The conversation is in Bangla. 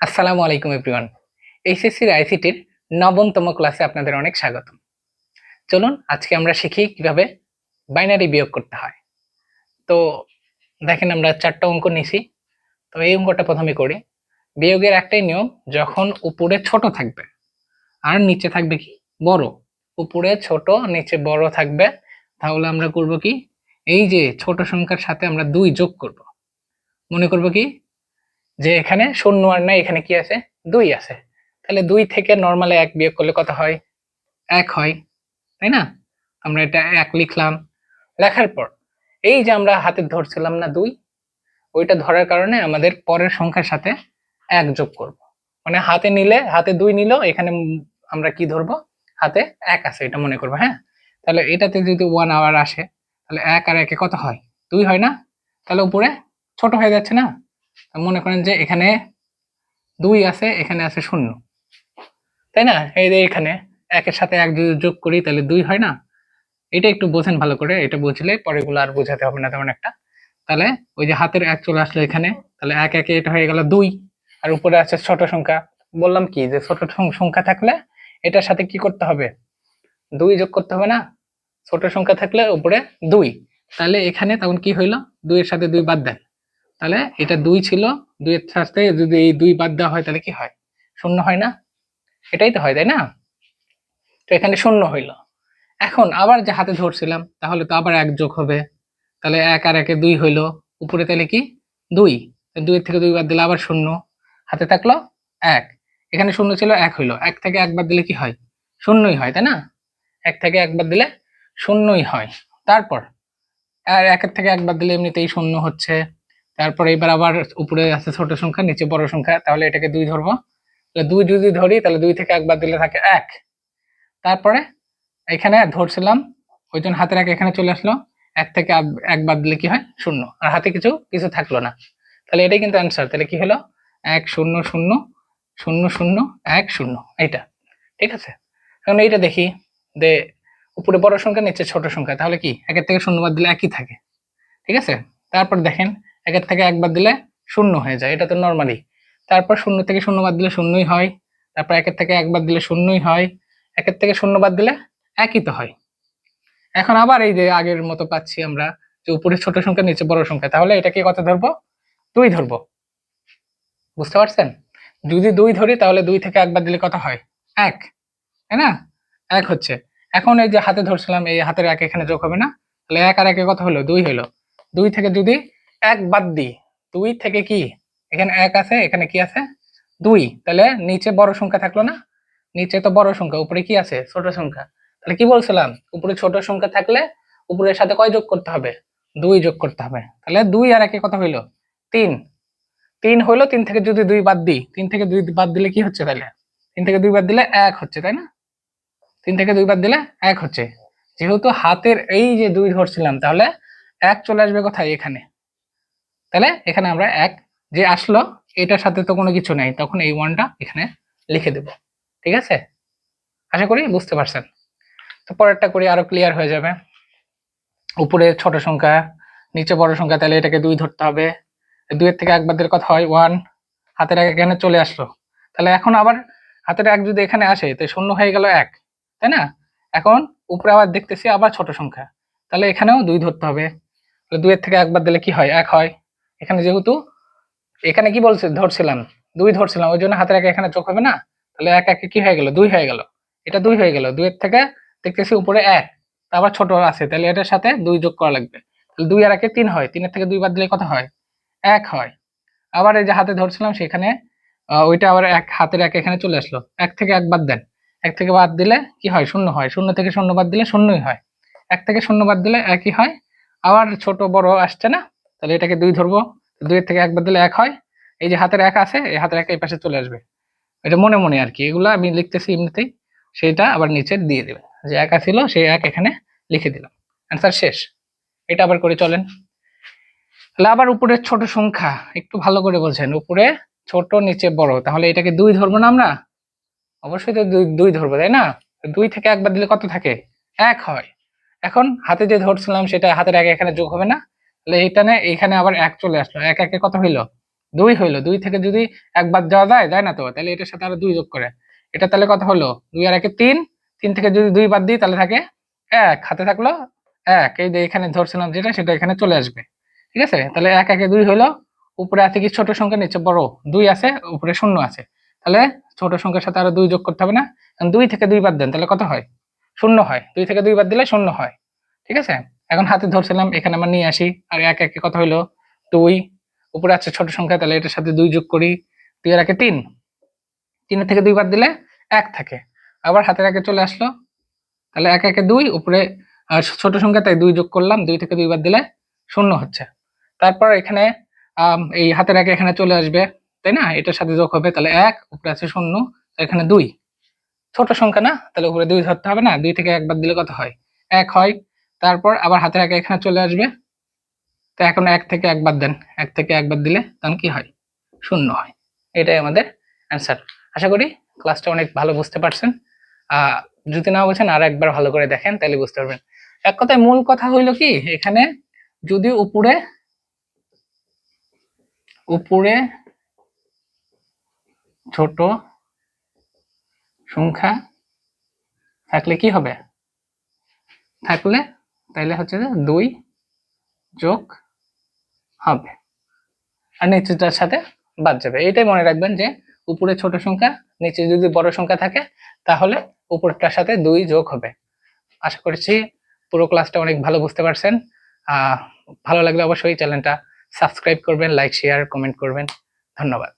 আসসালামু আলাইকুম এভরিওয়ান। এইচএসসির আইসিটির নবমতম ক্লাসে আপনাদের অনেক স্বাগত চলুন, আজকে আমরা শিখি কীভাবে বাইনারি বিয়োগ করতে হয়। তো দেখেন, আমরা চারটা অঙ্ক নিছি তো এই অঙ্কটা প্রথমে করি। বিয়োগের একটাই নিয়ম, যখন উপরে ছোট থাকবে, আর নিচে থাকবে কি? বড়। উপরে ছোট, নিচে বড় থাকবে। তাহলে আমরা করব কি? এই যে ছোট সংখ্যার সাথে আমরা দুই যোগ করব। মনে করব কি? যে এখানে শূন্য আর নাই, এখানে কি আছে? দুই আছে। তাহলে দুই থেকে নর্মালে এক বিয়োগ করলে কত হয়? এক হয়, তাই না? আমরা এটা এক লিখলাম। লেখার পর, এই যে আমরা হাতে ধরছিলাম না দুই, ওইটা ধরার কারণে আমাদের পরের সংখ্যার সাথে এক যোগ করব। মানে হাতে নিলে, হাতে দুই নিল, এখানে আমরা কি ধরবো? হাতে এক আছে, এটা মনে করব হ্যাঁ? তাহলে এটাতে যদি ওয়ান আওয়ার আসে, তাহলে এক আর একে কত হয়? দুই হয় না? তাহলে উপরে ছোট হয়ে যাচ্ছে না? মনে করেন যে এখানে দুই আছে, এখানে আছে শূন্য। তাই না? এই যে এখানে একের সাথে এক যদি যোগ করি তাহলে দুই হয় না? এটা একটু বোঝেন ভালো করে, এটা বুঝলে পরেগুলো আর বোঝাতে হবে না তেমন একটা। তাহলে ওই যে হাতের এক চলে আসলো এখানে, তাহলে এক একে এটা হয়ে গেল দুই। আর উপরে আছে ছোট সংখ্যা। বললাম কি যে ছোট সংখ্যা থাকলে এটার সাথে কি করতে হবে? দুই যোগ করতে হবে না? ছোট সংখ্যা থাকলে উপরে দুই। তাহলে এখানে তখন কি হইল? দুইয়ের সাথে দুই বাদ দেন। তাহলে এটা দুই ছিল, দুইয়ের সাথে যদি এই দুই বাদ দেওয়া হয় তাহলে কি হয়? শূন্য হয় না? এটাই তো হয়, তাই না? তো এখানে শূন্য হইল। এখন আবার যে হাতে ধরছিলাম, তাহলে তো আবার এক যোগ হবে। তাহলে এক আর একে দুই হইল। উপরে তাহলে কি? দুই। দুইয়ের থেকে দুই বাদ দিলে আবার শূন্য। হাতে থাকল এক। এখানে শূন্য ছিল, এক হইল। এক থেকে এক বাদ দিলে কি হয়? শূন্যই হয়, তাই না? এক থেকে এক বাদ দিলে শূন্যই হয়। তারপর, আর একের থেকে এক বাদ দিলে এমনিতেই শূন্য হচ্ছে। তারপর এবার আবার উপরে আছে ছোট সংখ্যা, নিচে বড় সংখ্যা, তাহলে এটাকে দুই ধরবো। তাহলে দুই যদি ধরি, তাহলে দুই থেকে একবার দিলে থাকে এক। তারপরে এখানে ধরছিলাম, ওই জন্য হাতের এক এখানে চলে আসলো। এক থেকে এক- একবার দিলে কি হয়? শূন্য। আর হাতে কিছু কিছু থাকল না। তাহলে এটাই কিন্তু অ্যান্সার তাহলে কি হলো? এক, শূন্য শূন্য শূন্য শূন্য, এক, শূন্য। এইটা। ঠিক আছে? এখন এইটা দেখি। যে উপরে বড় সংখ্যা, নিচে ছোট সংখ্যা। তাহলে কি? একের থেকে শূন্য বাদ দিলে একই থাকে। ঠিক আছে? তারপর দেখেন একের থেকে একবার দিলে শূন্য হয়ে যায়, এটা তো নর্মালি তারপর শূন্য থেকে শূন্য বাদ দিলে শূন্যই হয়, তারপর একের থেকে একবার দিলে শূন্যই হয়, একের থেকে শূন্য বাদ দিলে একই তো হয়। এখন আবার এই যে আগের মতো পাচ্ছি আমরা, যে উপরে ছোট সংখ্যা, নিচে বড় সংখ্যা, তাহলে এটাকে কত ধরবো? দুই ধরবো। বুঝতে পারছেন? যদি দুই ধরি, তাহলে দুই থেকে একবার দিলে কত হয়? এক। তাই না? এক হচ্ছে। এখন এই যে হাতে ধরছিলাম, এই হাতের এক এখানে যোগ হবে না, তাহলে এক আর একে কত হলো? দুই হলো। দুই থেকে যদি এক বাদ দিই। দুই থেকে কি? এখানে এক আছে, এখানে কি আছে? দুই। তাহলে নিচে বড় সংখ্যা থাকল না? নিচে তো বড় সংখ্যা, উপরে কি আছে? ছোট সংখ্যা। তাহলে কি বলছিলাম? উপরে ছোট সংখ্যা থাকলে উপরের সাথে কয় যোগ করতে হবে? দুই যোগ করতে হবে। তাহলে দুই আর একে কথা হইল? তিন। তিন হইল, তিন থেকে যদি দুই বাদ দিই, তিন থেকে দুই বাদ দিলে কি হচ্ছে তাহলে? তিন থেকে দুই বাদ দিলে এক হচ্ছে, তাই না? তিন থেকে দুই বাদ দিলে এক হচ্ছে। যেহেতু হাতের এই যে দুই ধরছিলাম, তাহলে এক চলে আসবে কোথায়? এখানে। তাহলে এখানে আমরা এক, যে আসলো, এটার সাথে তো কোনো কিছু নেই, তখন এই ওয়ানটা এখানে লিখে দেব। ঠিক আছে? আশা করি বুঝতে পারছেন। তো পরেরটা করি, আরও ক্লিয়ার হয়ে যাবে। উপরে ছোট সংখ্যা, নিচে বড় সংখ্যা, তাহলে এটাকে দুই ধরতে হবে। দুইয়ের থেকে একবার দিলে কথা হয় ওয়ান হাতের এক এখানে চলে আসলো। তাহলে এখন আবার হাতের এক যদি এখানে আসে তো শূন্য হয়ে গেল এক, তাই না? এখন উপরে আবার দেখতেছি আবার ছোট সংখ্যা। তাহলে এখানেও দুই ধরতে হবে। তাহলে দুইয়ের থেকে একবার দিলে কি হয়? এক হয়। এখানে যেহেতু, এখানে কি বলছে? ধরছিলাম। দুই ধরছিলাম, ওই জন্য হাতের একে এখানে চোখ হবে না? তাহলে এক একে কি হয়ে গেল? দুই হয়ে গেল। এটা দুই হয়ে গেল। দুইয়ের থেকে দেখতেছি উপরে এক, তা আবার ছোট আছে। তাহলে এটার সাথে দুই যোগ করা লাগবে। তাহলে দুই আর একে তিন হয়। তিনের থেকে দুই বাদ দিলে কত হয়? এক হয়। আবার এই যে হাতে ধরছিলাম সেখানে ওইটা আবার এক, হাতের এক এখানে চলে আসলো। এক থেকে এক বাদ দেন। এক থেকে বাদ দিলে কি হয়? শূন্য হয়। শূন্য থেকে শূন্য বাদ দিলে শূন্যই হয়। এক থেকে শূন্য বাদ দিলে একই হয়। আবার ছোট বড় আসছে না? তাহলে এটাকে দুই ধরবো। দুইয়ের থেকে এক বাদ দিলে এক হয়। এই যে হাতের এক আছে, এই হাতের এক এই পাশে চলে আসবে। এটা মনে মনে আর কি, এগুলো আমি লিখতেছি এমনিতেই। সেটা আবার নিচে দিয়ে দেবে যে একা ছিল সেই এক এখানে লিখে দিলাম। অ্যান্সার শেষ। এটা আবার করে চলেন। তাহলে আবার উপরের ছোট সংখ্যা। একটু ভালো করে বলছেন উপরে ছোট, নিচে বড়। তাহলে এটাকে দুই ধরবো না আমরা? অবশ্যই তো দুই দুই ধরবো, তাই না? দুই থেকে একবার দিলে কত থাকে? এক হয়। এখন হাতে যে ধরছিলাম, সেটা হাতের এক এখানে যোগ হবে না। তাহলে এইখানে এখানে আবার এক চলে আসলো। এক একে কত হইল? দুই হইল। দুই থেকে যদি একবার যাওয়া যায় যায় না তো? তাহলে এটার সাথে আরও দুই যোগ করে। এটা তাহলে কত হলো? দুই আর একে তিন। তিন থেকে যদি দুই বাদ দিই, তাহলে থাকে এক। হাতে থাকল এক। এই যে এখানে ধরছিলাম যেটা, সেটা এখানে চলে আসবে। ঠিক আছে? তাহলে এক একে দুই হলো উপরে আছে কি? ছোট সংখ্যা, নিচে বড়। দুই আছে, উপরে শূন্য আছে। তাহলে ছোট সংখ্যার সাথে আরও দুই যোগ করতে হবে না? দুই থেকে দুই বাদ দেন, তাহলে কত হয়? শূন্য হয়। দুই থেকে দুই বাদ দিলে শূন্য হয়। ঠিক আছে? এখন হাতে ধরছিলাম, এখানে আমরা নিয়ে আসি। আর এক একে কথা হইল, দুই, উপরে আছে ছোট সংখ্যা, তাহলে এটার সাথে দুই যোগ করি দুই আর একে তিন। তিনের থেকে দুই বাদ দিলে এক থাকে। আবার হাতের একে চলে আসলো, তাহলে এক একে দুই, উপরে ছোট সংখ্যা, তাই দুই যোগ করলাম, দুই থেকে দুই বাদ দিলে শূন্য হচ্ছে। তারপর এখানে এই হাতের একে এখানে চলে আসবে, তাই না? এটার সাথে যোগ হবে, তাহলে এক, উপরে আছে শূন্য এখানে দুই। ছোট সংখ্যা না, তাহলে উপরে দুই ধরতে হবে না, দুই থেকে এক বাদ দিলে কত হয়? এক হয় তারপর আবার হাতের একে এখানে চলে আসবে। তো এখন এক থেকে একবার দেন। এক থেকে একবার দিলে তখন কি হয়? শূন্য হয়। এটাই আমাদের অ্যান্সার আশা করি ক্লাসটা অনেক ভালো বুঝতে পারছেন। যদি না বলছেন আর একবার ভালো করে দেখেন, তাহলে বুঝতে পারবেন। এক কথায় মূল কথা হইল কি? এখানে যদি উপরে উপরে ছোট সংখ্যা থাকলে কি হবে? থাকলে তাইলে হচ্ছে যে দুই যোগ হবে। আর নিচেটার সাথে বাদ যাবে। এটাই মনে রাখবেন যে উপরে ছোট সংখ্যা, নিচে যদি বড় সংখ্যা থাকে, তাহলে উপরটার সাথে দুই যোগ হবে। আশা করছি পুরো ক্লাসটা অনেক ভালো বুঝতে পারছেন। ভালো লাগলে অবশ্যই চ্যানেলটা সাবস্ক্রাইব করবেন, লাইক, শেয়ার, কমেন্ট করবেন। ধন্যবাদ।